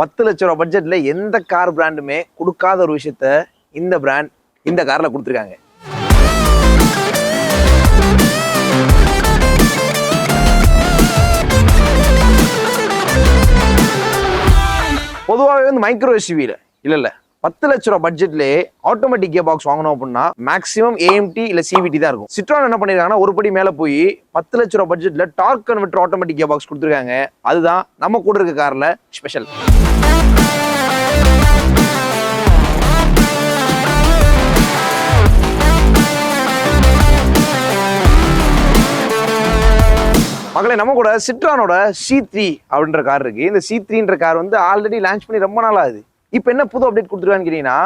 பத்து லட்ச ரூபா பட்ஜெட்ல எந்த கார் பிராண்டுமே கொடுக்காத ஒரு விஷயத்த இந்த பிராண்ட் இந்த கார்ல கொடுத்துருக்காங்க. பொதுவாகவே வந்து மைக்ரோ எஸ்யூவியில் இல்லை இல்லை. பத்து லட்ச ரூபா பட்ஜெட்லேயே ஆட்டோமேட்டிக் கியர் பாக்ஸ் வாங்கணும் அப்படின்னா மேக்ஸிமம் ஏஎம்டி இல்லை சிவிடி தான் இருக்கும். சிட்ரான் என்ன பண்ணிருக்காங்கன்னா ஒரு படி மேலே போய் பத்து லட்ச ரூபா பட்ஜெட்ல torque converter automatic gear box கொடுத்துருக்காங்க. அதுதான் நம்ம கூட இருக்க கார்ல ஸ்பெஷல் மகளே நம்ம கூட சிட்ரானோட சி த்ரீ அப்படின்ற கார் இருக்கு. இந்த சி த்ரீன்ற கார் வந்து ஆல்ரெடி லான்ச் பண்ணி ரொம்ப நாள் ஆகுது இப்போ என்ன புது அப்டேட் கொடுத்துருக்கான்னு கேட்டீங்கன்னா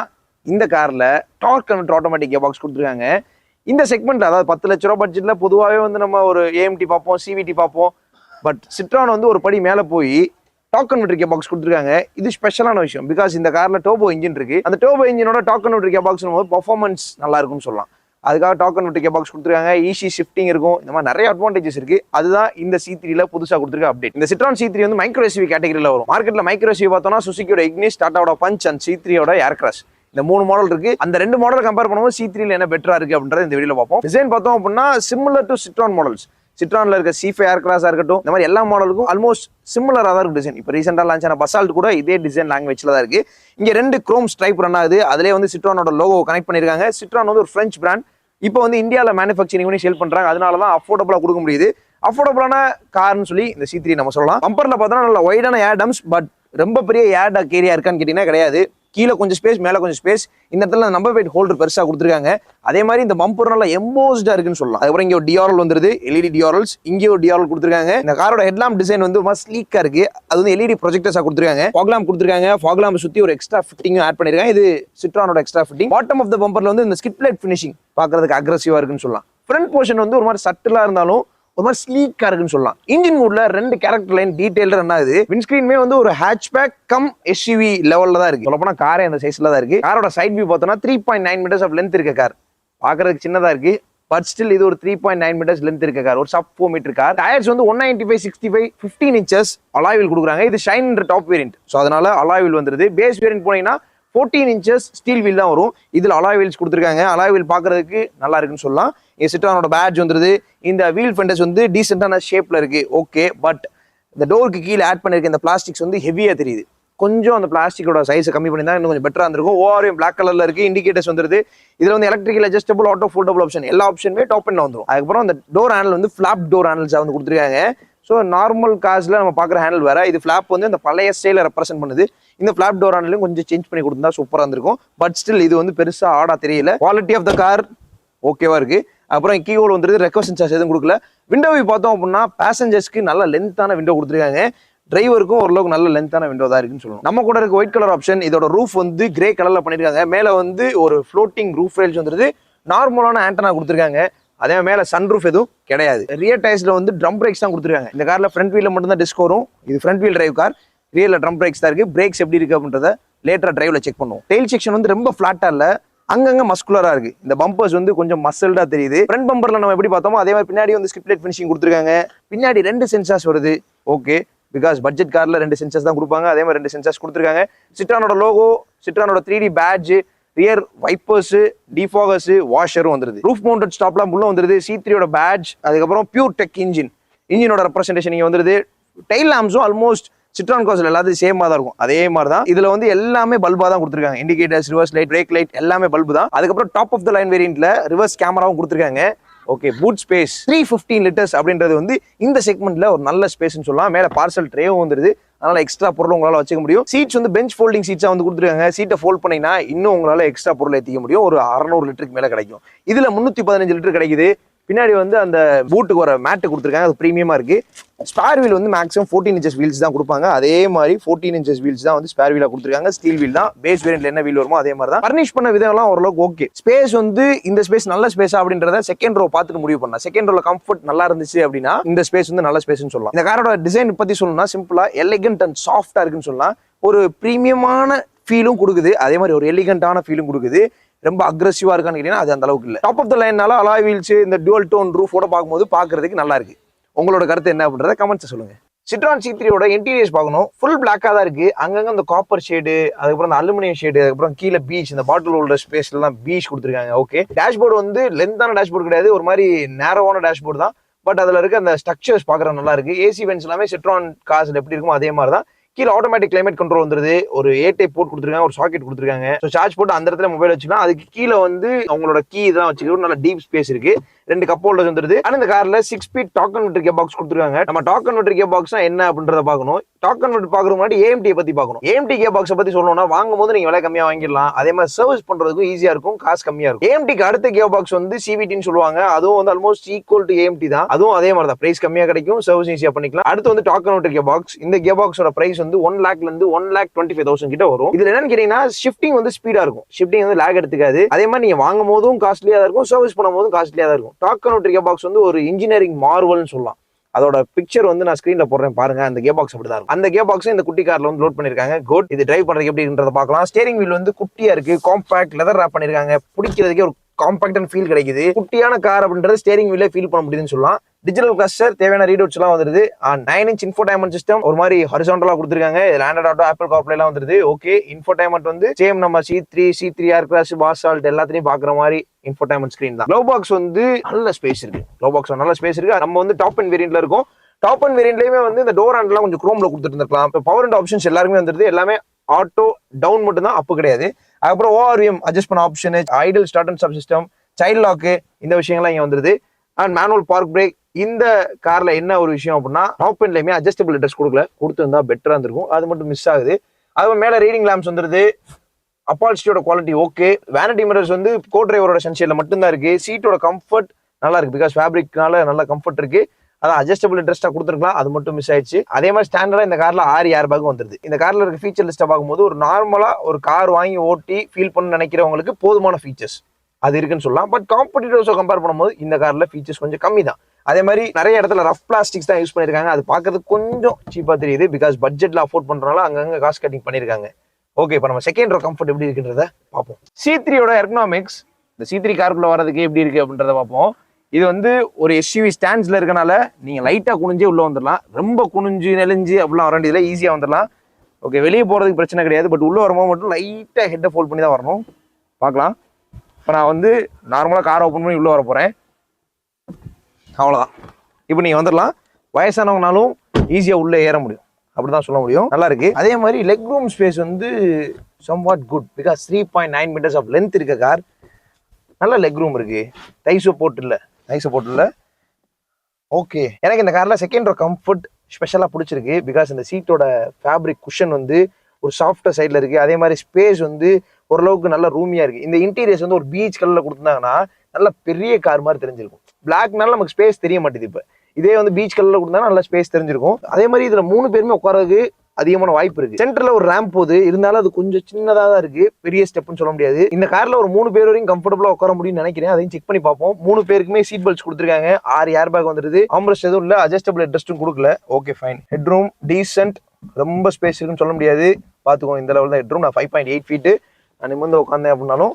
இந்த காரில் டார்க் கன்வெர்ட் ஆட்டோமேட்டிக் பாக்ஸ் கொடுத்துருக்காங்க. இந்த செக்மெண்ட் அதாவது பத்து லட்ச ரூபா பட்ஜெட்டில் பொதுவாகவே வந்து நம்ம ஒரு ஏஎம்டி பார்ப்போம் சிவிடி பார்ப்போம். பட் சிட்ரான் வந்து ஒரு படி மேலே போய் டாக் கன்வெர்டர் பாக்ஸ் கொடுத்துருக்காங்க. இது ஸ்பெஷலான விஷயம். பிகாஸ் இந்த காரில் டோபோ இன்ஜின் இருக்கு. அந்த டோபோ இன்ஜினோட டாக் கன்வெர்டர் பாக்ஸ் போது பர்ஃபார்மன்ஸ் நல்லா இருக்கும்னு சொல்லலாம். அதுக்காக டோக்கன் கன்வெர்டர் பாக்ஸ் கொடுத்துருக்காங்க. ஈஸி ஷிஃப்டிங் இருக்கும். இந்த மாதிரி நிறைய அட்வான்டேஜஸ் இருக்கு. அதுதான் இந்த சி த்ரீல புதுசாக கொடுத்துருக்க அப்டேட் இந்த சிட்ரான் சி த்ரீ வந்து மைக்ரோசிவி கேட்டகரியில் வரும். மார்க்கெட்ல மைக்ரோசிவி பார்த்தோம்னா சுசுக்கியோட இக்னிஸ் டாட்டாவோட பஞ்ச் அண்ட் சி த்ரீயோட ஏர் கிராஸ் இந்த மூணு மாடல் இருக்கு. அந்த ரெண்டு மாடல் கம்பேர் பண்ணும்போது சி த்ரீல என்ன பெட்டரா இருக்கு அப்படின்றத இந்த வீடியோ பார்ப்போம். டிசைன் பார்த்தோம் அப்படின்னா சிமிலர் டு சிட்ரான் மாடல்ஸ் சிட்ரானில் இருக்க சி ஃபைவ் ஏர் கிராஸா இருக்கட்டும் இந்த மாதிரி எல்லா மாடலுக்கும் ஆல்மோஸ்ட் சிமிலராக தான் இருக்கும் டிசைன் இப்போ ரீசெண்டாக லான்ச் ஆன பசால்ட் கூட இதே டிசைன் லாங்குவேஜில் தான் இருக்குது இங்கே ரெண்டு க்ரோம் ஸ்ட்ரைப் ரன் ஆகுது. அதிலே வந்து சிட்ரானோட லோகோ கனெக்ட் பண்ணியிருக்காங்க சிட்ரான் வந்து ஒரு ஃப்ரெஞ்ச் பிராண்ட் இப்போ வந்து இந்தியாவில் மேனுஃபேக்சரிங் பண்ணி சேல் பண்ணுறாங்க அதனால தான் அஃபோர்டபுளாக கொடுக்க முடியுது. அஃபோர்டபுளான கார்னு சொல்லி இந்த சி த்ரீ நம்ம சொல்லலாம். பம்பரில் பார்த்தோன்னா நல்ல ஒய்டான ஏடம்ஸ் பட் ரொம்ப பெரிய ஏர் ஏரியா இருக்கான்னு கேட்டிங்கன்னா கிடையாது. கீழே கொஞ்சம் ஸ்பேஸ் மேலே கொஞ்சம் ஸ்பேஸ் இந்த இடத்துல நம்பர் பிளேட் ஹோல்டர் பெருசாக கொடுத்துருக்காங்க. அதே மாதிரி இந்த பம்பர் நல்லா எம்போஸ்டாக இருக்குன்னு சொல்லலாம். அதுக்கப்புறம் இங்கே ஒரு டிஆர்எல் வந்துருது. எல்இடி டிஆர்எல்ஸ் இங்கே ஒரு டிஆர்எல் கொடுத்துருக்காங்க. இந்த காரோட ஹெட்லாம் டிசைன் வந்து ரொம்ப ஸ்லீக்காக இருக்கு. அது வந்து எல்இடி ப்ரொஜெக்டர்ஸாக கொடுத்துருக்காங்க. ஃபாக்லாம் கொடுத்துருக்காங்க. ஃபாக்லாம் சுற்றி ஒரு எக்ஸ்ட்ரா ஃபிட்டிங்கும் ஆட் பண்ணிருக்காங்க இது சிட்ரானோட extra fitting bottom of the பம்பரில் வந்து இந்த ஸ்கிட் பிளேட் ஃபினிஷிங் பார்க்கறதுக்கு அக்ரஸிவாக இருக்குன்னு சொல்லலாம். ஃப்ரண்ட் போர்ஷன் வந்து ஒரு மாதிரி சட்டிலாக இருந்தாலும் ஒரு மாதிரி ஸ்லீக்கா இருக்குன்னு சொல்லலாம். இன்ஜின் மூட்ல ரெண்டு கேரக்டர் லைன் டீடைல் ரன் ஆகுது விண்ஸ்கிரீன்மே வந்து ஒரு ஹேட்ச்பேக் கம் எஸ்யூவி லெவல்ல தான் இருக்கு. சொல்லப்போனா காரே அந்த சைஸ்ல தான் இருக்கு. காரோட சைட் வியூ பார்த்தோம்னா three point nine meters of length இருக்க கார் பாக்குறதுக்கு சின்னதா இருக்கு. பட் ஸ்டில் இது ஒரு three point nine meters length இருக்க கார் ஒரு sub four meter car tyres வந்து one ninety five sixty five fifteen inches அலாயில் கொடுக்குறாங்க. இது ஷைன் டாப் வேரியன்ட் ஸோ அதனால அலாய்வில் வந்துருது. பேஸ் வேரியன்ட் போனீங்கன்னா ஃபோர்டீன் இன்ச்சஸ் ஸ்டீல் வீல் தான் வரும். இதில் அலாய் வீல்ஸ் கொடுத்துருக்காங்க. அலாய் வீல் பார்க்கறதுக்கு நல்லா இருக்குன்னு சொல்லலாம். இது சிட்டானோட பேட்ச் வந்துருது. இந்த வீல் ஃபெண்டர்ஸ் வந்து டீசெண்டான ஷேப்பில் இருக்குது ஓகே பட் இந்த டோருக்கு கீழே ஆட் பண்ணிருக்க இந்த பிளாஸ்டிக்ஸ் வந்து ஹெவியாக தெரியுது. கொஞ்சம் அந்த பிளாஸ்டிக்கோட சைஸை கம்மி பண்ணி தான் இன்னும் கொஞ்சம் பெட்டராக இருந்திருக்கும். ஓஆர்எம் பிளாக் கலரில் இருக்கு. இண்டிகேட்டர்ஸ் வந்துருது. இதில் வந்து electrical adjustable auto foldable option எல்லா ஆப்ஷனுமே டாப் பண்ணில் வந்துடும் அதுக்கப்புறம் அந்த டோர் ஹேண்டில் வந்து ஃப்ளாப் டோர் ஹேண்டில்ஸ் வந்து கொடுத்துருக்காங்க. ஸோ நார்மல் காசில் நம்ம பார்க்குற ஹேண்டில் வேறு. இது ஃப்ளாப் வந்து அந்த பழைய ஸ்டைல ரெப்ரசென்ட் பண்ணுது. இந்த ஃப்ளாப் டோர் ஹேண்டிலும் கொஞ்சம் சேஞ்ச் பண்ணி கொடுத்தா சூப்பராக இருந்திருக்கும். பட் ஸ்டில் இது வந்து பெருசாக ஆடா தெரியல. குவாலிட்டி ஆஃப் த கார் ஓகேவா இருக்குது அப்புறம் கீவோல் வந்துருது. ரெக்வஸ்ட் சார்ஜ் எதுவும் கொடுக்கல. விண்டோவை பார்த்தோம் அப்படின்னா பேசஞ்சர்ஸ்க்கு நல்ல லென்த்தான விண்டோ கொடுத்துருக்காங்க. டிரைவருக்கும் ஓரளவுக்கு நல்ல லென்த்தான விண்டோ தான் இருக்குன்னு சொல்லணும். நம்ம கூட இருக்க ஒயிட் கலர் ஆப்ஷன் இதோட ரூஃப் வந்து கிரே கலரில் பண்ணியிருக்காங்க மேலே வந்து ஒரு ஃப்ளோட்டிங் ரூஃப் ரேல்ஸ் வந்துருது. நார்மலான ஆண்டனா கொடுத்துருக்காங்க. அதே மேல சன் ரூஃப் எதுவும் கிடையாது. ரியர் டயர்ஸ்ல வந்து ட்ரம் பிரேக்ஸ் தான் கொடுத்துருக்காங்க. இந்த கார்ல ஃப்ரண்ட் வீல்ல மட்டும் தான் டிஸ்க் வரும். இது ஃப்ரண்ட் வீல் டிரைவ் கார் ரியலில் ட்ரம் பிரேக்ஸ் தான் இருக்கு. பிரேக்ஸ் எப்படி இருக்கு அப்படின்றத லேட்டரா டிரைவ்ல செக் பண்ணுவோம். டெயில் செக்ஷன் வந்து ரொம்ப ஃபிளாட்டா இல்ல. அங்கங்க மஸ்குலரா இருக்கு. இந்த பம்பர்ஸ் வந்து கொஞ்சம் மசில்டா தெரியுது. ஃப்ரண்ட் பம்பர்ல நம்ம எப்படி பார்த்தோமோ அதே மாதிரி பின்னாடி வந்து ஸ்கிப்லேட் ஃபினிஷிங் கொடுத்துருக்காங்க. பின்னாடி ரெண்டு சென்சார்ஸ் வருது. ஓகே பிகாஸ் பட்ஜெட் கார்ல ரெண்டு சென்சார்ஸ் தான் கொடுப்பாங்க. அதே மாதிரி ரெண்டு சென்சார்ஸ் கொடுத்துருக்காங்க. சிட்ரானோட logo சிட்ரானோட three D badge rear wipers defoggers வாஷரும் வந்துருது. ரூஃப் மவுண்டட் ஸ்டாப்லாம் உள்ள வந்துருது. சி த்ரீயோட பேட்ச் அதுக்கப்புறம் பியூர் டெக் இன்ஜின் இன்ஜினோட ரெப்ரஸன்டேஷன் இங்கே வந்துருது. டைல் லாம்ஸும் ஆல்மோஸ்ட் சிட்ரான் கோஸில் எல்லாத்தையும் சேமாக தான் இருக்கும். அதே மாதிரி தான் இதில் வந்து எல்லாமே பல்பாக தான் கொடுத்துருக்காங்க. Indicators reverse light brake light எல்லாமே பல்பு தான். அதுக்கப்புறம் டாப் ஆஃப் த லைன் வேரியண்ட்டில் ரிவர்ஸ் கேமராவும் கொடுத்துருக்காங்க. Okay boot space three fifteen litres அப்படின்றது வந்து இந்த செக்மெண்ட்டில் ஒரு நல்ல ஸ்பேஸ்னு சொல்லலாம். மேலே பார்சல் ட்ரேவும் வந்துருது. அதனால எக்ஸ்ட்ரா பொருள் உங்களால வச்சுக்க முடியும். சீட்ஸ் வந்து பெஞ்ச் ஃபோல்டிங் சீட்ஸாக வந்து கொடுத்துருக்காங்க. சீட்டை ஃபோல்ட் பண்ணினா இன்னும் உங்களால எக்ஸ்ட்ரா பொருள் ஏற்றிக்க முடியும். ஒரு அறநூறு லிட்டருக்கு மேலே கிடைக்கும். இதுல முன்னூத்தி பதினஞ்சு லிட்டர் கிடைக்குது. பின்னாடி வந்து அந்த பூட்டுக்கு வர மேட்டு கொடுத்துருக்காங்க. அது ப்ரீமியமாக இருக்குது ஸ்பேர் வீல் வந்து மேக்ஸிமம் ஃபோர்டீன் இன்ச்சஸ் வீல்ஸ் தான் கொடுப்பாங்க. அதே மாதிரி ஃபோர்டீன் இன்ச்சஸ் வீல்ஸ் தான் வந்து ஸ்பேர் வீலாக கொடுத்துருக்காங்க. ஸ்டீல் வீல் தான். பேஸ் வேரியன்ட்ல என்ன வீல் வருமோ அதே மாதிரி தான். பர்னிஷ் பண்ண விதம்லாம் ஓரளவுக்கு ஓகே ஸ்பேஸ் வந்து இந்த ஸ்பேஸ் நல்ல ஸ்பேஸா அப்படின்றத செகண்ட் ரோ பார்த்துட்டு முடிவு பண்ணலாம். செகண்ட் ரோல கம்ஃபர்ட் நல்லா இருந்துச்சு அப்படின்னா இந்த ஸ்பேஸ் வந்து நல்ல ஸ்பேஸ்னு சொல்லலாம். இந்த காரோட டிசைன் பத்தி சொல்லணும்னா சிம்பிளா எலிகன்ட் அண்ட் சாஃப்டா இருக்குன்னு சொல்லலாம். ஒரு ப்ரீமியமான ஃபீலும் கொடுக்குது. அதே மாதிரி ஒரு எலிகண்டான ஃபீலும் கொடுக்குது. ரொம்ப அக்ரெசிவாக இருக்கான்னு கேட்டீங்கன்னா அது அந்த அளவுக்கு இல்லை. டாப் ஆஃப் த லைன்னால அலாய் வீல்ஸ் இந்த டுவல் டோன் ரூஃபோட பார்க்கும்போது பார்க்குறதுக்கு நல்லா இருக்கு. உங்களோட கருத்து என்ன அப்படின்றத கமெண்ட்ஸ் சொல்லுங்க. சிட்ரான் சி த்ரீயோட இன்டீரியர்ஸ் பார்க்கணும். ஃபுல் பிளாக்காக தான் இருக்கு. அங்கங்க அந்த காப்பர் ஷேடு அதுக்கப்புறம் அந்த அலுமினியம் ஷேடு அதுக்கப்புறம் கீழே பீச் இந்த பாட்டில் உள்ள ஸ்பேஸ்லாம் பீச் கொடுத்துருக்காங்க. ஓகே டேஷ்போர்டு வந்து லென்த்தான டேஷ்போர்டு கிடையாது. ஒரு மாதிரி நேரோவான டேஷ்போர்டு தான். பட் அதில் இருக்க அந்த ஸ்ட்ரக்சர்ஸ் பார்க்குற நல்லா இருக்கு. ஏசி வென்ஸ் எல்லாமே சிட்ரான் காசில் எப்படி இருக்குமோ அதே மாதிரி தான். கீழே ஆட்டோமேட்டிக் கிளைமேட் கண்ட்ரோல் வந்துருது. ஒரு ஏ டைப் போட்டு கொடுத்துருக்காங்க ஒரு சாக்கெட் கொடுத்துருக்காங்க. ஸோ சார்ஜ் போட்டு அந்த இடத்துல மொபைல் வச்சுக்கலாம். அதுக்கு கீழே வந்து அவங்களோட கீ இதெல்லாம் வச்சுக்கிறோம் நல்ல டீப் ஸ்பேஸ் இருக்கு. ரெண்டு கப் ஹோல்டர்ஸ் வந்துருது. ஆனால் இந்த கார்ல சிக்ஸ் ஸ்பீட் டாக் கன்வெர்டர் கே பாக்ஸ் கொடுத்துருக்காங்க. நம்ம டாக் கன்வெர்டர் கே பாக்ஸ் என்ன அப்படின்றத பார்க்கணும். டாக் கன்வெர்டர் பார்க்குற முன்னாடி ஏஎம்டி பத்தி பார்க்கணும். ஏஎம்டி கே பாக்ஸை பத்தி சொல்லணும்னா வாங்கும் போது நீங்க விலை கம்மியா வாங்கிடலாம். அதே மாதிரி சர்வீஸ் பண்றதுக்கும் ஈஸியா இருக்கும் காசு கம்மியா இருக்கும். ஏஎம்டிக்கு அடுத்த கே பாக்ஸ் வந்து சிவிடின்னு சொல்லுவாங்க. அதுவும் வந்து ஆல்மோஸ்ட் ஈக்குவல் டு ஏஎம்டி தான். அதுவும் அதே மாதிரி தான். பிரைஸ் கம்மியா கிடைக்கும் சர்வீஸ் ஈஸியா பண்ணிக்கலாம். அடுத்து வந்து டாக் கன்வெர்டர் கே பாக்ஸ் இந்த கே பாக்ஸோட பிரைஸ் வந்து ஒன் லேக்ல இருந்து one lakh twenty five thousand கிட்ட வரும். இதுல என்னன்னு கேட்டீங்கன்னா ஷிஃப்டிங் வந்து ஸ்பீடா இருக்கும். ஷிஃப்டிங் வந்து லேக் எடுத்துக்காது. அதே மாதிரி நீங்க வாங்கும் போதும் காஸ்ட்லியா தான் இருக்கும். சர்வீஸ் பண்ணும் போதும் காஸ்ட்லியா தான் இருக்கும். டாக்கனோட் கே பாக்ஸ் வந்து ஒரு இன்ஜினியரிங் மார்வல்னு சொல்லலாம். அதோட பிக்சர் வந்து நான் ஸ்க்ரீனில் போடுறேன் பாருங்க. அந்த கே பாக்ஸ் அப்படிதான் இருக்கும். அந்த கே பாக்ஸும் இந்த குட்டி கார்ல வந்து லோட் பண்ணிருக்காங்க. குட் இது டிரைவ் பண்ணுறதுக்கு எப்படின்றத பார்க்கலாம். ஸ்டேரிங் வீல் வந்து குட்டியா இருக்கு. காம்பாக்ட் லெதர் ரேப் பண்ணிருக்காங்க. பிடிக்கிறதுக்கே ஒரு காம்பாக்ட் அண்ட் ஃபீல் கிடைக்குது. குட்டியான கார் அப்படின்றது ஸ்டேரிங் வீலே ஃபீல் பண்ண முடியுதுன்னு சொல்லலாம். டிஜிட்டல் கிளஸ்டர் தேவையான ரீடவுட்ஸ் எல்லாம் வந்துருது. நைன் இன்ச் இன்ஃபோடைன்மெண்ட் சிஸ்டம் ஒரு மாதிரி ஹரிசாண்டலா கொடுத்துருக்காங்க. இது ஆண்ட்ராய்ட் ஆட்டோ ஆப்பிள் கார்ப்ளே எல்லாம் வந்துருது. ஓகே இன்ஃபோடைமெண்ட் வந்து சேம் நம்ம C three C three Aircross Basalt எல்லாத்தையும் பாக்குற மாதிரி இன்ஃபோடைன்மெண்ட் ஸ்கிரீன் தான். க்ளோ பாக்ஸ் வந்து நல்ல ஸ்பேஸ் இருக்கு. க்ளோ பாக்ஸ் நல்ல ஸ்பேஸ் இருக்கு. நம்ம வந்து டாப் அண்ட் வேரியன்ட்ல இருக்கும். டாப் அண்ட் வேரியன்ட்லயுமே வந்து இந்த டோர் ஹேண்ட்லாம் கொஞ்சம் குரோம்ல கொடுத்துட்டு இருந்திருக்கலாம். இப்போ பவர் அண்ட் ஆப்ஷன்ஸ் எல்லாருமே வந்துருது. எல்லாமே ஆட்டோ டவுன் மட்டும் தான் அப்பு கிடையாது. அதுக்கப்புறம் ஓஆர்விஎம் அட்ஜஸ்ட் பண்ண option idle start and sub system child lock இந்த விஷயங்கள்லாம் இங்கே வந்துருது. அண்ட் மேனுவல் பார்க் பிரேக் இந்த காரில் என்ன ஒரு விஷயம் அப்படின்னா டாப் எண்ட்லயுமே அட்ஜஸ்டபிள் ட்ரெஸ் கொடுக்கல. கொடுத்துருந்தா பெட்டராக இருந்திருக்கும். அது மட்டும் மிஸ் ஆகுது. அது மேலே ரீடிங் லேம்ப்ஸ் வந்துருது. அப்பால்ஸ்டியோட குவாலிட்டி ஓகே வேனடி மிரர்ஸ் வந்து கோ டிரைவரோட சென்சியில் மட்டும்தான் இருக்குது சீட்டோட கம்ஃபர்ட் நல்லா இருக்கு. பிகாஸ் ஃபேப்ரிக்னால நல்ல கம்ஃபர்ட் இருக்குது அதான் அட்ஜஸ்டபிள் இன்ட்ரெஸ்டா கொடுத்துருக்கலாம். அது மட்டும் மிஸ் ஆயிடுச்சு. அதே மாதிரி ஸ்டாண்டர்டா இந்த கார்ல ஆறு ஏர் பேக் வந்துருது. இந்த கார்ல இருக்க ஃபீச்சர் லிஸ்ட்டை பார்க்கும்போது ஒரு நார்மலா ஒரு கார் வாங்கி ஓட்டி ஃபீல் பண்ண நினைக்கிறவங்களுக்கு போதுமான ஃபீச்சர்ஸ் அது இருக்குன்னு சொல்லலாம். பட் காம்படிட்டர்ஸை கம்பேர் பண்ணும்போது இந்த கார்ல ஃபீச்சர்ஸ் கொஞ்சம் கம்மி தான். அதே மாதிரி நிறைய இடத்துல ரஃப் பிளாஸ்டிக்ஸ் தான் யூஸ் பண்ணிருக்காங்க. அது பார்க்கறது கொஞ்சம் சீப்பா தெரியுது. பிகாஸ் பட்ஜெட்ல அஃபோர்ட் பண்றதுனால அங்கங்க காசு கட்டிங் பண்ணிருக்காங்க. ஓகே இப்போ நம்ம செகண்ட் ரோ கம்ஃபர்ட் எப்படி இருக்குன்றத பார்ப்போம். சி த்ரீயோட எர்கனாமிக்ஸ் இந்த சி த்ரீ காருக்குள்ள வரதுக்கு எப்படி இருக்கு அப்படின்றத பார்ப்போம். இது வந்து ஒரு எஸ்யூவி ஸ்டாண்ட்ஸில் இருக்கனால நீங்கள் லைட்டாக குனிஞ்சே உள்ளே வந்துடலாம் ரொம்ப குனிஞ்சு நெளிஞ்சு அப்படிலாம் வர வேண்டியதுல ஈஸியாக வந்துடலாம் ஓகே வெளியே போகிறதுக்கு பிரச்சனை கிடையாது. பட் உள்ளே வரும்போது மட்டும் லைட்டாக ஹெட்டை ஃபோல்ட் பண்ணி தான் வரணும். பார்க்கலாம். இப்போ நான் வந்து நார்மலாக கார் ஓப்பன் பண்ணி உள்ளே வர போகிறேன் அவ்வளோதான் இப்போ நீங்கள் வந்துடலாம் வயசானவங்கனாலும் ஈஸியாக உள்ளே ஏற முடியும். அப்படி தான் சொல்ல முடியும். நல்லா இருக்கு. அதே மாதிரி லெக் ரூம் ஸ்பேஸ் வந்து somewhat good because three point nine metres of length இருக்க கார் நல்ல லெக் ரூம் இருக்குது தை சப்போர்ட் இல்லை. நைஸ் போட்டில். ஓகே எனக்கு இந்த காரில் செகண்ட் ரோ கம்ஃபர்ட் ஸ்பெஷலாக பிடிச்சிருக்கு. பிகாஸ் இந்த சீட்டோட ஃபேப்ரிக் குஷன் வந்து ஒரு சாஃப்டாக சைடில் இருக்குது அதே மாதிரி ஸ்பேஸ் வந்து ஓரளவுக்கு நல்ல ரூமியாக இருக்குது இந்த இன்டீரியர்ஸ் வந்து ஒரு பீச் கலரில் கொடுத்துருந்தாங்கன்னா நல்ல பெரிய கார் மாதிரி தெரிஞ்சிருக்கும். பிளாக்னால நமக்கு ஸ்பேஸ் தெரிய மாட்டேது இப்போ. இதே வந்து பீச் கலரில் கொடுத்தா நல்லா ஸ்பேஸ் தெரிஞ்சிருக்கும். அதே மாதிரி இதில் மூணு பேருமே உட்காரதுக்கு அதிகமான வாய்ப்பு இருக்கு. சென்டர்ல ஒரு ரேம்ப் போகுது. இருந்தாலும் அது கொஞ்சம் சின்னதா தான் இருக்கு. பெரிய ஸ்டெப்னு சொல்ல முடியாது. இந்த கார்ல ஒரு மூணு பேர் வரையும் கம்ஃபர்டபுளா உட்கார முடியும்னு நினைக்கிறேன். அதையும் செக் பண்ணி பார்ப்போம். மூணு பேருக்குமே சீட் பெல்ட்ஸ் கொடுத்துருக்காங்க. ஆறு ஏர் பேக் வந்துருது. ஆம்பரஸ் எதுவும் இல்ல. அட்ஜஸ்டபிள் ஹெட்ரஸ்டும் கொடுக்கல. Okay fine head room decent ரொம்ப ஸ்பேஸ் இருக்குன்னு சொல்ல முடியாது. பார்த்துக்கோங்க இந்த லெவல் தான் ஹெட் ரூம் நான் ஃபைவ் பாயிண்ட் எயிட் ஃபீட்டு நான் நிமிர்ந்து உட்காந்தேன் அப்படின்னாலும்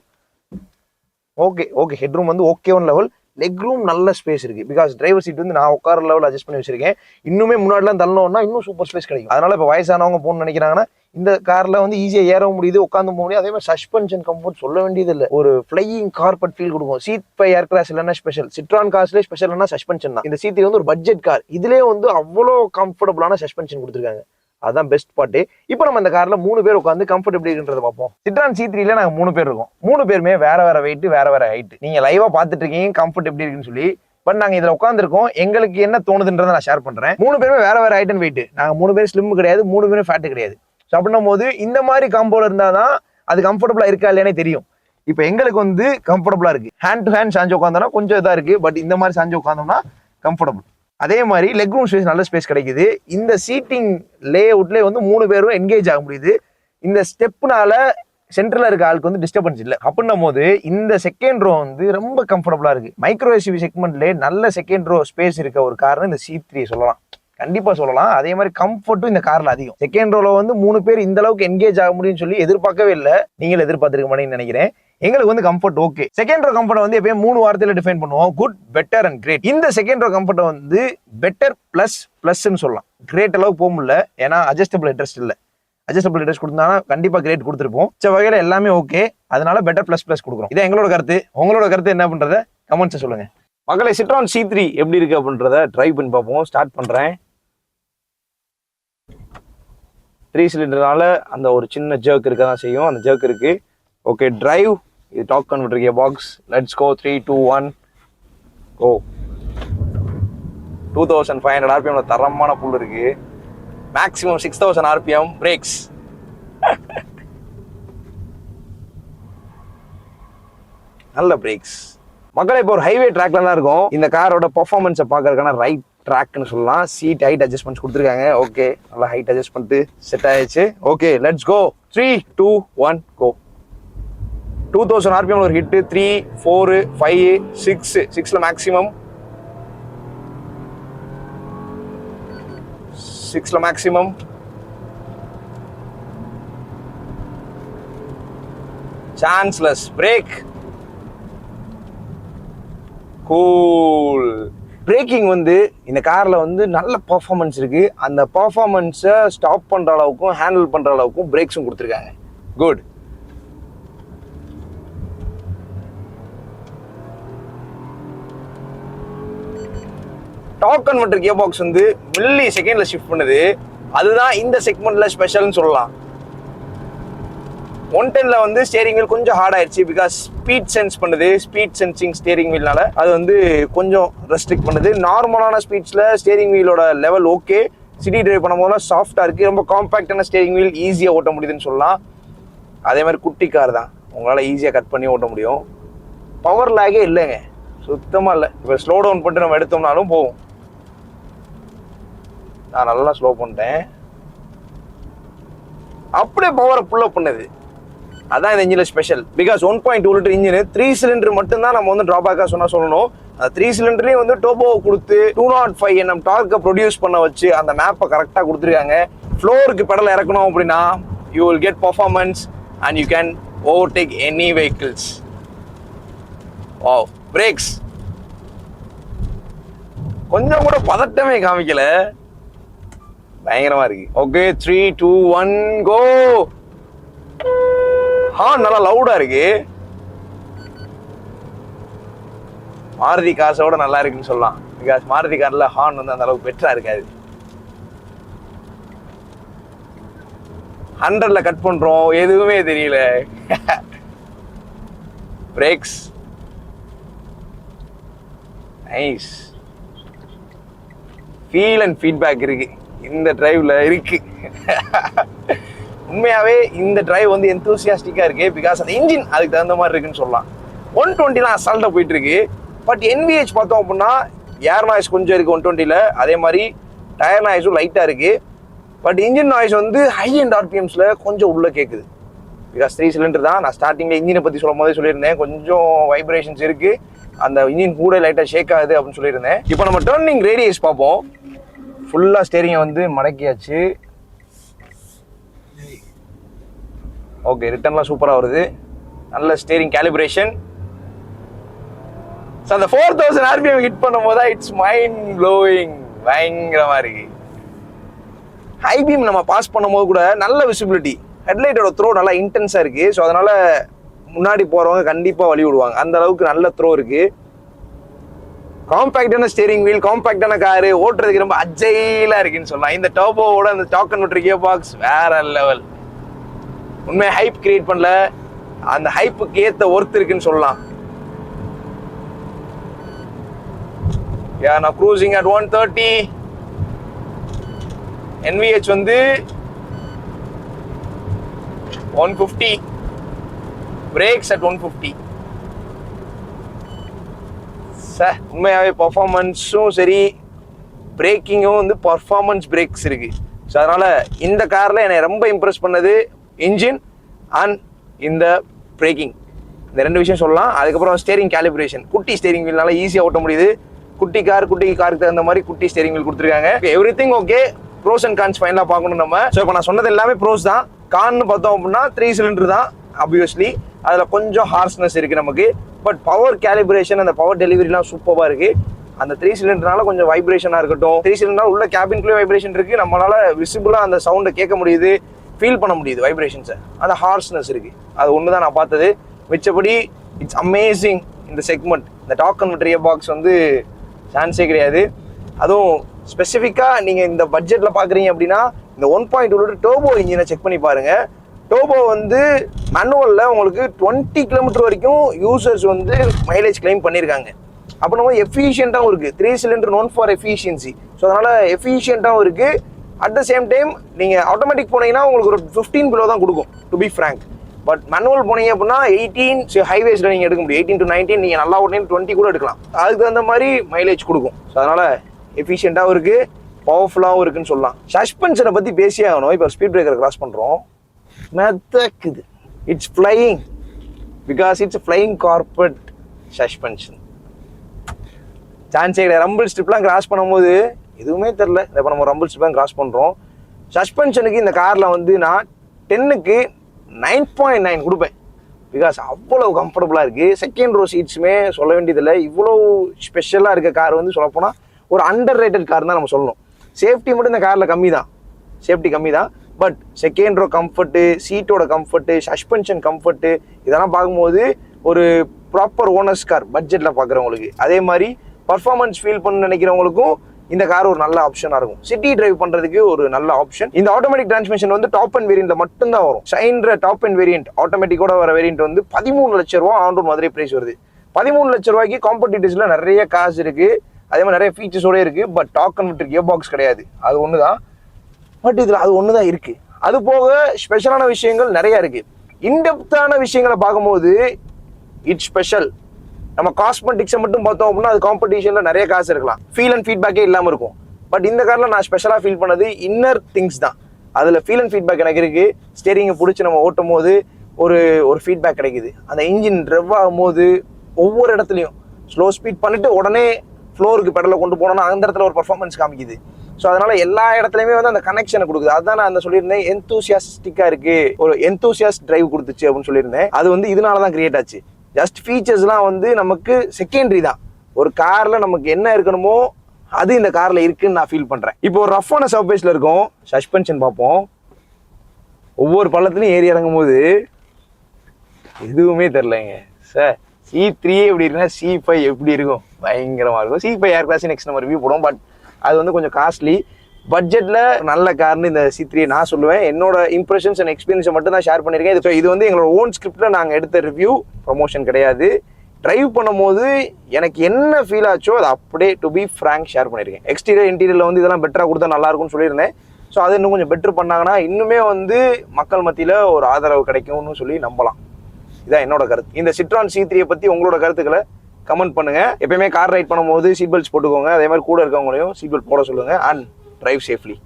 ஓகே ஓகே ஹெட் ரூம் வந்து okay one level leg room நல்ல ஸ்பேஸ் இருக்குது பிகாஸ் டிரைவர் சீட் வந்து நான் உட்கார லெவல் அட்ஜஸ்ட் பண்ணி வச்சிருக்கேன். இன்னுமே முன்னாடிலாம் தள்ளணும்னா இன்னும் சூப்பர் ஸ்பேஸ் கிடைக்கும். அதனால் இப்போ வயசானவங்க போகணும்னு நினைக்கிறாங்கன்னா இந்த காரில் வந்து ஈஸியாக ஏறவும் முடியுது உட்காந்து போக முடியும். அதே மாதிரி சஸ்பென்ஷன் கம்ஃபர்ட் சொல்ல வேண்டியது இல்லை. ஒரு ஃப்ளையிங் கார்பட் ஃபீல் கொடுக்கும். சீட் பை ஏர் கிராஸ் இல்லைன்னா ஸ்பெஷல் சிட்ரான் கார்ஸ்லேயே ஸ்பெஷல்னா சஸ்பென்ஷன் தான். இந்த சீட் வந்து ஒரு பட்ஜெட் கார் இதுலேயே வந்து அவ்வளோ கம்ஃபர்டபுளான சஸ்பென்ஷன் கொடுத்துருக்காங்க. அதுதான் பெஸ்ட் பார்ட்டு இப்போ நம்ம இந்த காரில் மூணு பேர் உட்காந்து கம்ஃபர்டபிள் இருக்குன்றத பார்ப்போம். சிட்ரான் சி த்ரீல நாங்கள் மூணு பேர் இருக்கோம். மூணு பேருமே வேற வேற வெயிட் வேற வேற ஹைட் நீங்கள் லைவாக பார்த்துட்டு இருக்கீங்க கம்ஃபர்ட் எப்படி இருக்குன்னு சொல்லி. பட் நாங்க இதுல உட்காந்துருக்கோம் எங்களுக்கு என்ன தோணுதுன்றதை நான் ஷேர் பண்றேன். மூணு பேருமே வேற வேற ஹைட் அண்ட் வெயிட் நாங்க மூணு பேர் ஸ்லிம் கிடையாது மூணு பேரும் ஃபேட் கிடையாது. ஸோ அப்படின்னும் போது இந்த மாதிரி காம்போல இருந்தாதான் அது கம்ஃபர்டபுளா இருக்கா இல்லையானே தெரியும். இப்போ எங்களுக்கு வந்து கம்ஃபர்டபுளா இருக்கு. ஹேண்ட் டு ஹேண்ட் சாஞ்சு உட்காந்தோம்னா கொஞ்சம் இதா இருக்கு. பட் இந்த மாதிரி சாஞ்சு உட்காந்தோம்னா கம்ஃபர்டபுள் அதே மாதிரி லெக் ரூம் ஸ்பேஸ் நல்ல ஸ்பேஸ் கிடைக்குது. இந்த சீட்டிங் லே அவுட்லேயே வந்து மூணு பேரும் என்கேஜ் ஆக முடியுது. இந்த ஸ்டெப்புனால சென்டரில் இருக்க ஆளுக்கு வந்து டிஸ்டர்பன்ஸ் இல்லை. அப்படின்னும் போது இந்த செகண்ட் ரோ வந்து ரொம்ப கம்ஃபர்டபுளாக இருக்குது மைக்ரோ எஸ்யூவி செக்மெண்ட்லேயே நல்ல செகண்ட் ரோ ஸ்பேஸ் இருக்க ஒரு கார்னு இந்த சி த்ரீ சொல்லலாம். கண்டிப்பாக சொல்லலாம். அதே மாதிரி கம்ஃபர்ட்டும் இந்த காரில் அதிகம். செகண்ட் ரோவில் வந்து மூணு பேர் இந்த அளவுக்கு என்கேஜ் ஆக முடியும்னு சொல்லி எதிர்பார்க்கவே இல்லை. நீங்களும் எதிர்பார்த்துருக்க மாட்டேன்னு நினைக்கிறேன். எங்களுக்கு வந்து comfort okay second row comfort வந்து எப்பயும் மூணு வாரத்தில் டிஃபைன் பண்ணுவோம். குட் பெட்டர் அண்ட் கிரேட் இந்த செகண்ட் ரோ கம்ஃபர்ட் வந்து பெட்டர் பிளஸ் பிளஸ்ன்னு சொல்லலாம். கிரேட் அளவுக்கு போக முடியல. ஏன்னா அட்ஜஸ்டபிள் இன்ட்ரெஸ்ட் இல்லை. அட்ஜஸ்டபிள் இன்ட்ரெஸ்ட் கொடுத்தானா கண்டிப்பாக கிரேட் கொடுத்துருப்போம். சில வகையில் எல்லாமே ஓகே அதனால பெட்டர் பிளஸ் பிளஸ் கொடுக்குறோம். இது எங்களோட கருத்து. உங்களோட கருத்து என்ன பண்றத கமெண்ட்ஸ் சொல்லுங்க. மக்களை சிட்ரான் சி த்ரீ எப்படி இருக்கு அப்படின்றத ட்ரை பண்ணி பார்ப்போம். ஸ்டார்ட் பண்ணுறேன் த்ரீ சிலிண்டர்னால அந்த ஒரு சின்ன ஜர்க் இருக்க தான் செய்யும். அந்த ஜர்க் இருக்கு. ஓகே டிரைவ் இது torque converter gear box let's go three two one go two thousand five hundred ஆர்பிஎம்ல தரமான புல் இருக்கு. Maximum six thousand RPM brakes நல்ல பிரேக்ஸ் மக்களை இப்போ ஒரு ஹைவே ட்ராக்ல தான் இருக்கும். இந்த காரோட பர்ஃபார்மன்ஸை பார்க்கறதுக்கான ரைட் ட்ராக்னு சொல்லலாம். சீட் ஹைட் அட்ஜஸ்ட்மெண்ட்ஸ் கொடுத்துருக்காங்க. ஓகே நல்லா ஹைட் அட்ஜஸ்ட் பண்ணிட்டு செட் ஆயிடுச்சு. Okay let's go three two one go two thousand RPM ஒரு hit three four five six சிக்ஸில் மேக்ஸிமம் சிக்ஸில் maximum chanceless brake cool braking வந்து இந்த காரில் வந்து நல்ல பர்ஃபார்மன்ஸ் இருக்குது அந்த பர்ஃபார்மன்ஸை ஸ்டாப் பண்ணுற அளவுக்கும் ஹேண்டில் பண்ணுற அளவுக்கும் பிரேக்ஸும் கொடுத்துருக்காங்க. Good torque converter gear box வந்து மில்லி செகண்ட்ல ஷிஃப்ட் பண்ணுது. அதுதான் இந்த செக்மெண்ட்ல ஸ்பெஷல்னு சொல்லலாம். ஒன் டென்ல வந்து ஸ்டேரிங் வீல் கொஞ்சம் ஹார்ட் ஆயிடுச்சு பிகாஸ் ஸ்பீட் சென்ஸ் பண்ணுது. ஸ்பீட் சென்சிங் ஸ்டேரிங் வீல்னால அது வந்து கொஞ்சம் ரெஸ்ட்ரிக்ட் பண்ணுது. நார்மலான ஸ்பீட்ஸ்ல ஸ்டேரிங் வீலோட லெவல் ஓகே சிட்டி டிரைவ் பண்ணும்போது சாஃப்டா இருக்கு. ரொம்ப காம்பாக்டான ஸ்டேரிங் வீல் ஈஸியாக ஓட்ட முடியுதுன்னு சொல்லலாம். அதே மாதிரி குட்டி கார் தான். உங்களால் ஈஸியாக கட் பண்ணி ஓட்ட முடியும். பவர் லேகே இல்லைங்க. சுத்தமாக இல்லை. இப்போ ஸ்லோ டவுன் பண்ணிட்டு நம்ம எடுத்தோம்னாலும் போகும். நான் நல்லா ஸ்லோ பண்ணிட்டேன். அப்படியே பவரை புல் அப் பண்ணுது. அதான் இந்த இன்ஜினில் special because one point two litre engine three cylinder மட்டும்தான் நம்ம வந்து ட்ராபேக்காக சொன்னால் சொல்லணும். அந்த த்ரீ சிலிண்டர்லேயும் வந்து டோபோ கொடுத்து டூ நாட் ஃபைவ் என்எம் டார்க்கை ப்ரொடியூஸ் பண்ண வச்சு அந்த மேப்பை கரெக்டாக கொடுத்துருக்காங்க. ஃப்ளோருக்கு பெடல் இறக்கணும் அப்படின்னா you will get performance and you can overtake any vehicles oh brakes கொஞ்சம் கூட பதட்டமே காமிக்கலை. பயங்கரமா இருக்கு. Okay three two one go horn நல்லா லவுடா இருக்கு. மாருதி காசோட நல்லா இருக்குன்னு சொல்லலாம். பிகாஸ் மாருதி கார்ல ஹார்ன் வந்து அந்த அளவுக்கு பெட்டரா இருக்காது. ஹண்ட்ரட்ல கட் பண்றோம். எதுவுமே தெரியல. Brakes nice feel and feedback இருக்கு. இந்த டிரைவில் இருக்குது உண்மையாகவே இந்த டிரைவ் வந்து எந்தூசியாஸ்டிக்காக இருக்குது பிகாஸ் அந்த இன்ஜின் அதுக்கு தகுந்த மாதிரி இருக்குன்னு சொல்லலாம். ஒன் டுவெண்ட்டிலாம் அசால்ட்டாக போயிட்டுருக்கு. பட் என்விஹெச் பார்த்தோம் அப்படின்னா ஏர் நாய்ஸ் கொஞ்சம் இருக்குது ஒன் டுவெண்ட்டியில் அதே மாதிரி டயர் நாய்ஸும் லைட்டாக இருக்குது பட் இன்ஜின் நாய்ஸ் வந்து ஹை அண்ட் ஆர்பிஎம்ஸில் கொஞ்சம் உள்ளே கேட்குது பிகாஸ் த்ரீ சிலிண்டர் தான். நான் ஸ்டார்டிங்கில் இன்ஜினை பற்றி சொல்லும் போதே சொல்லியிருந்தேன். கொஞ்சம் வைப்ரேஷன்ஸ் இருக்குது அந்த இன்ஜின் கூட லைட்டாக ஷேக் ஆகுது அப்படின்னு சொல்லியிருந்தேன். இப்போ நம்ம டர்னிங் ரேடியஸ் பார்ப்போம். ஃபுல்லாக ஸ்டேரிங்கை வந்து மடக்கியாச்சு. ஓகே ரிட்டர்ன்லாம் சூப்பராக வருது. நல்ல ஸ்டேரிங் கேலிப்ரேஷன் ஸோ அந்த ஃபோர் தௌசண்ட் ஆர்பிஎம் ஹிட் பண்ணும்போது தான் இட்ஸ் மைண்ட் ப்ளோயிங் பயங்கரமாக இருக்கு ஹை பீம் நம்ம பாஸ் பண்ணும்போது கூட நல்ல விசிபிலிட்டி ஹெட்லைட்டோட த்ரோ நல்லா இன்டென்ஸாக இருக்குது ஸோ அதனால் முன்னாடி போகிறவங்க கண்டிப்பாக வழி விடுவாங்க. அந்த அளவுக்கு நல்ல த்ரோ இருக்குது காம்பாக்டான ஸ்டேரிங் வீல் காம்பாக்டான காரு ஓட்டுறதுக்கு ரொம்ப அஜைலா இருக்குன்னு சொல்லலாம். இந்த டர்போவோட அந்த டாக்கன் அண்ட் கியர் பாக்ஸ் வேற லெவல் உண்மையை ஹைப் கிரியேட் பண்ணல. அந்த ஹைப்புக்கு ஏற்ற ஒர்த் இருக்குன்னு சொல்லலாம். யா நான் cruising at one thirty NVH வந்து one fifty brakes at one fifty sir உண்மையாகவே பர்ஃபார்மன்ஸும் சரி பிரேக்கிங்கும் வந்து பர்ஃபார்மன்ஸ் பிரேக்ஸ் இருக்குது ஸோ அதனால் இந்த காரில் என்னை ரொம்ப இம்ப்ரெஸ் பண்ணது இன்ஜின் அண்ட் இந்த பிரேக்கிங் இந்த ரெண்டு விஷயம் சொல்லலாம். அதுக்கப்புறம் ஸ்டேரிங் கேலிப்ரேஷன் குட்டி ஸ்டேரிங் வீல்னால ஈஸியாக ஓட்ட முடியுது. குட்டி கார் குட்டி காருக்கு தகுந்த மாதிரி குட்டி ஸ்டேரிங் வீல் கொடுத்துருக்காங்க. Everything okay pros and cons ஃபைனலாக பார்க்கணும் நம்ம. ஸோ இப்போ நான் சொன்னது எல்லாமே ப்ரோஸ் தான். கான்னு பார்த்தோம் அப்படின்னா த்ரீ சிலிண்டர் தான் அப்வியஸ்லி அதில் கொஞ்சம் ஹார்ஸ்னஸ் இருக்குது நமக்கு. பட் பவர் கேலிபிரேஷன் அந்த பவர் டெலிவரிலாம் சூப்பராக இருக்குது அந்த த்ரீ சிலிண்டர்னால கொஞ்சம் வைப்ரேஷனாக இருக்கட்டும். த்ரீ சிலிண்டர் உள்ள கேபின்குள்ளே வைப்ரேஷன் இருக்குது நம்மளால் விசிபிளாக அந்த சவுண்டை கேட்க முடியுது. ஃபீல் பண்ண முடியுது வைப்ரேஷன்ஸை அந்த ஹார்ஸ்னஸ் இருக்குது அது ஒன்று தான் நான் பார்த்தது. மிச்சபடி இட்ஸ் அமேசிங் இந்த செக்மெண்ட் இந்த டாக் கன்வெர்டர் பாக்ஸ் வந்து சான்ஸே கிடையாது. அதுவும் ஸ்பெசிஃபிக்காக நீங்கள் இந்த பட்ஜெட்டில் பார்க்குறீங்க அப்படின்னா இந்த ஒன் பாயிண்ட் டூ டோபோ இன்ஜினை செக் பண்ணி பாருங்கள் டோபோ வந்து மேனுவலில் உங்களுக்கு டுவெண்ட்டி கிலோமீட்டர் வரைக்கும் யூசர்ஸ் வந்து மைலேஜ் கிளைம் பண்ணியிருக்காங்க அப்போ நம்ம எஃபிஷியண்ட்டாகவும் இருக்குது three cylinder known for efficiency so அதனால் எஃபிஷியண்ட்டாகவும் இருக்குது அட் த சேம் டைம் நீங்கள் ஆட்டோமேட்டிக் போனீங்கன்னா உங்களுக்கு ஒரு ஃபிஃப்டீன் கிலோ தான் கொடுக்கும் to be frank but manual போனீங்க அப்படின்னா எயிட்டீன் ஹைவேஸில் நீங்கள் எடுக்க முடியும். எயிட்டீன் டு நைன்டீன் நீங்கள் நல்லா ஓட்டினீங்க டுவெண்ட்டி கூட எடுக்கலாம். அதுக்கு தகுந்த மாதிரி மைலேஜ் கொடுக்கும். ஸோ அதனால் எஃபிஷியண்ட்டாகவும் இருக்குது பவர்ஃபுல்லாகவும் இருக்குன்னு சொல்லலாம். சஸ்பென்ஷனை பற்றி பேசியே ஆகணும். இப்போ ஸ்பீட் பிரேக்கர் கிராஸ் பண்ணுறோம் மெத்தக்குது it's flying because it's flying carpet suspension சான்ஸே கிடையாது ரம்பிள் ஸ்ட்ரிப்லாம் கிராஸ் பண்ணும்போது எதுவுமே தெரில. இப்போ நம்ம ரம்பிள் ஸ்ட்ரிப்லாம் கிராஸ் பண்ணுறோம் சஸ்பென்ஷனுக்கு இந்த காரில் வந்து நான் டென்னுக்கு நைன் பாயிண்ட் நைன் கொடுப்பேன். பிகாஸ் அவ்வளோ கம்ஃபர்டபுளாக இருக்குது செகண்ட் ரோ சீட்ஸுமே சொல்ல வேண்டியதில்லை. இவ்வளோ ஸ்பெஷலாக இருக்க கார் வந்து சொல்லப்போனால் ஒரு அண்டர் ரேட்டட் கார் தான் நம்ம சொல்லணும். சேஃப்டி மட்டும் இந்த காரில் கம்மி தான் சேஃப்டி கம்மி தான் பட் செகண்ட் ரோ கம்ஃபர்ட்டு சீட்டோட கம்ஃபர்ட்டு சஸ்பென்ஷன் கம்ஃபர்ட்டு இதெல்லாம் பார்க்கும்போது ஒரு ப்ராப்பர் ஓனர்ஸ் கார் பட்ஜெட்டில் பார்க்குறவங்களுக்கு. அதே மாதிரி பர்ஃபார்மன்ஸ் ஃபீல் பண்ண நினைக்கிறவங்களுக்கும் இந்த கார் ஒரு நல்ல ஆப்ஷனாக இருக்கும். சிட்டி டிரைவ் பண்ணுறதுக்கு ஒரு நல்ல ஆப்ஷன் இந்த ஆட்டோமேட்டிக் டிரான்ஸ்மிஷன் வந்து டாப் அண்ட் வேரியண்ட்ல மட்டும்தான் வரும். ஷைன்ற டாப் அண்ட் வேரியண்ட் ஆட்டோமேட்டிக்கோட வர வேரியண்ட் வந்து பதிமூணு லட்ச ரூபா ஆன் மதுரை பிரைஸ் வருது. பதிமூணு லட்ச ரூபாய்க்கு காம்படிட்டிவ்ஸில் நிறைய காசு இருக்குது அதே மாதிரி நிறைய ஃபீச்சர்ஸோட இருக்குது but torque converter gear box கிடையாது. அது ஒன்று தான் பட் இதில் அது ஒன்று தான் இருக்குது அது போக ஸ்பெஷலான விஷயங்கள் நிறைய இருக்குது இன்டெப்த்தான விஷயங்களை பார்க்கும்போது இட்ஸ் ஸ்பெஷல் நம்ம காஸ்மெட்டிக்ஸை மட்டும் பார்த்தோம் அப்படின்னா அது காம்படிஷனில் நிறைய காசு இருக்கலாம். ஃபீல் அண்ட் ஃபீட்பேக்கே இல்லாமல் இருக்கும். பட் இந்த காரில் நான் ஸ்பெஷலாக ஃபீல் பண்ணது இன்னர் திங்ஸ் தான். அதில் ஃபீல் அண்ட் ஃபீட்பேக் எனக்கு இருக்குது ஸ்டேரிங்கை பிடிச்சி நம்ம ஓட்டும் போது ஒரு ஒரு ஃபீட்பேக் கிடைக்குது. அந்த இன்ஜின் ரெவ் ஆகும்போது ஒவ்வொரு இடத்துலையும். ஸ்லோ ஸ்பீட் பண்ணிவிட்டு உடனே ஃப்ளோருக்கு பெடலை கொண்டு போனோம்னா அந்த இடத்துல ஒரு பர்ஃபார்மன்ஸ் காமிக்குது. ஸோ அதனால எல்லா இடத்துலையுமே வந்து அந்த கனெக்ஷனை கொடுக்குது. அதுதான் நான் அந்த சொல்லியிருந்தேன் எந்தூசியாஸ்டிக்காக இருக்கு. ஒரு எந்தூசியாஸ்ட் டிரைவ் கொடுத்துச்சு அப்படின்னு சொல்லியிருந்தேன். அது வந்து இதனால தான் கிரியேட் ஆச்சு ஜஸ்ட் ஃபீச்சர்ஸ்லாம் வந்து நமக்கு செகண்டரி தான். ஒரு காரில் நமக்கு என்ன இருக்கணுமோ அது இந்த காரில் இருக்குன்னு நான் ஃபீல் பண்ணுறேன் இப்போ ஒரு ரஃப்பான சர்ஃபேஸில் இருக்கும். சஸ்பென்ஷன் பார்ப்போம். ஒவ்வொரு பள்ளத்துலையும் ஏறி இறங்கும் போது எதுவுமே தெரிலங்க சார் சி த்ரீ எப்படி இருக்குன்னா சி ஃபைவ் எப்படி இருக்கும்? பயங்கரமாக இருக்கும். C five air cross next நம்ம ரிவ்யூ போடுவோம். பட் அது வந்து கொஞ்சம் காஸ்ட்லி பட்ஜெட்டில் நல்ல கார்னு இந்த சி த்ரீ நான் சொல்லுவேன். என்னோட இம்ப்ரெஷன்ஸ் அண்ட் எக்ஸ்பீரியன்ஸை மட்டும் தான் ஷேர் பண்ணியிருக்கேன். இது இது வந்து எங்களோட ஓன் ஸ்கிரிப்டில் நாங்கள் எடுத்த ரிவ்யூ ப்ரொமோஷன் கிடையாது. ட்ரைவ் பண்ணும்போது எனக்கு என்ன ஃபீல் ஆச்சோ அதை அப்படியே டு பி ஃப்ரேங்க் ஷேர் பண்ணியிருக்கேன். எக்ஸ்டீரியர் இன்டீரியரில் வந்து இதெல்லாம் பெட்டராக கொடுத்தா நல்லா இருக்கும்னு சொல்லியிருந்தேன். ஸோ அதை இன்னும் கொஞ்சம் பெட்டர் பண்ணாங்கன்னா இன்னுமே வந்து மக்கள் மத்தியில் ஒரு ஆதரவு கிடைக்கும்னு சொல்லி நம்பலாம். இதான் என்னோட கருத்து. இந்த சிட்ரான் சி த்ரீயை பற்றி உங்களோட கருத்துக்களை கமெண்ட் பண்ணுங்க. எப்பயுமே கார் ரைட் பண்ணும்போது சீட் பெல்ட்ஸ் போட்டுக்கோங்க. அதே மாதிரி கூட இருக்கவங்களையும் சீட் பெல்ட் போட சொல்லுங்க. And drive safely